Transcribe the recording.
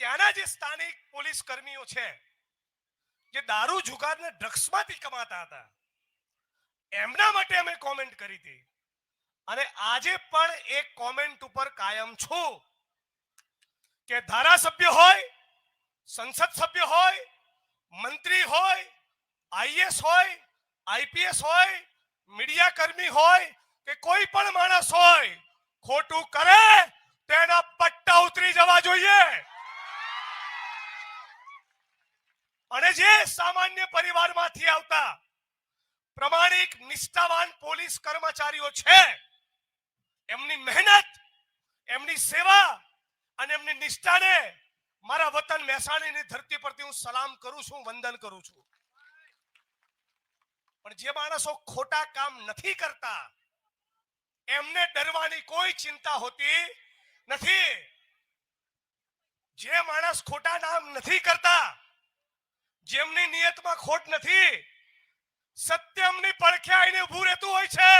ત્યાંના જે સ્થાનિક પોલીસ કર્મીઓ છે, જે દારૂ જુગારને ડ્રગ્સમાંથી કમાતા હતા, એમના માટે અમે કોમેન્ટ કરી હતી. અને આજે પણ એક કોમેન્ટ ઉપર કાયમ છું કે ધારાસભ્ય હોય, સંસદ સભ્ય હોય, મંત્રી હોય, આઈએસ હોય, આઈપીએસ હોય, મીડિયા કર્મી હોય કે કોઈ પણ માણસ હોય, ખોટું કરે અને જે સામાન્ય પરિવારમાંથી આવતા પ્રમાણિક નિષ્ઠાવાન પોલીસ કર્મચારીઓ છે, એમની મહેનત, એમની સેવા અને એમની નિષ્ઠાને મારા વતન મહેસાણીની ધરતી પરથી હું સલામ કરું છું, વંદન કરું છું. પણ જે માણસો ખોટા કામ નથી કરતા, એમને ડરવાની કોઈ ચિંતા હોતી નથી. જે માણસ ખોટા નામ નથી કરતા જેમની ખોટ નથી. સત્યમની પડખે આવીને ઉભું રહેતું હોય છે.